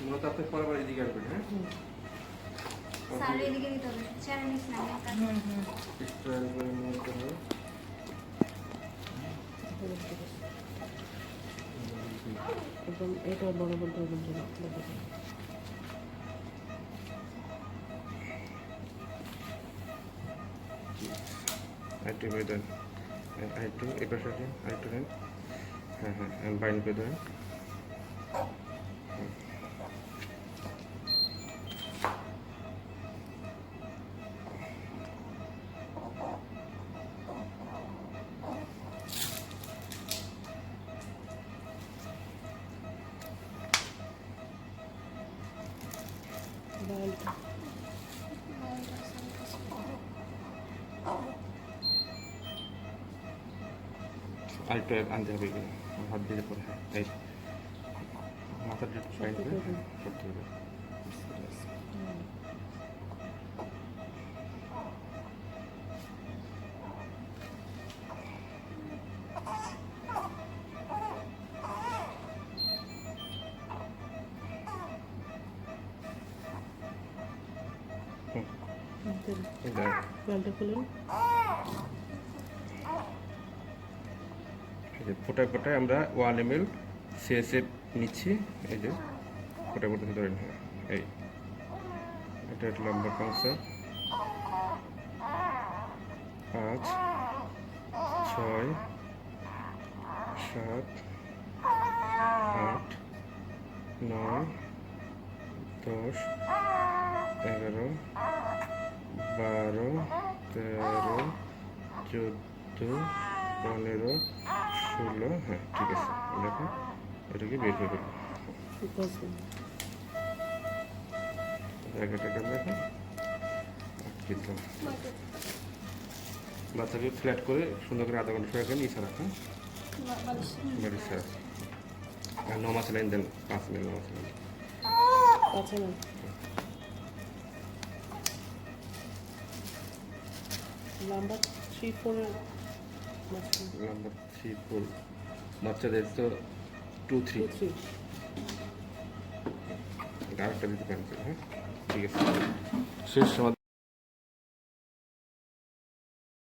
মূলত আপনি পরের বার এদিকে আসবেন হ্যাঁ? একদম এটা বড় বড় আরেকটু করে দেন আরেকটু এই পাশে আরেকটু দেন হ্যাঁ হ্যাঁ বাইন করে দেন বেল্ট আরেকটু আনতে হবে এগুলো হাত দিলে পরে হ্যাঁ এই মাথাটা একটু বাইন করে করতে হবে। হুম, এই যে ফোটায় ফোটায় আমরা ওয়ান এম এল সিএসএফ নিচ্ছি। এই যে, ফোটায় ফোটাতে ধরেন হ্যাঁ এই, এটা একটা লম্বা কাউন্সার পাঁচ, ছয়, সাত, আট, নয়, দশ, এগারো, বারো, তেরো, চোদ্দ পনেরো ষোলো হ্যাঁ ঠিক আছে। দেখো এটাকে বের করে জায়গাটাকে দেখো? দিলাম বাচ্চাকে ফ্ল্যাট করে সুন্দর করে আধা ঘণ্টা সময় নিচে রাখা বাড়ির সারা আর নমা স্যালাইন দেন পাঁচ মিনিট নমা স্যালাইন আছে নাম্বার থ্রি মাঝখানে নাম্বার থ্রি ফোর বাচ্চাদের তো টু থ্রি আরেকটা দিতে পারেন হ্যাঁ? ঠিক আছে। শেষ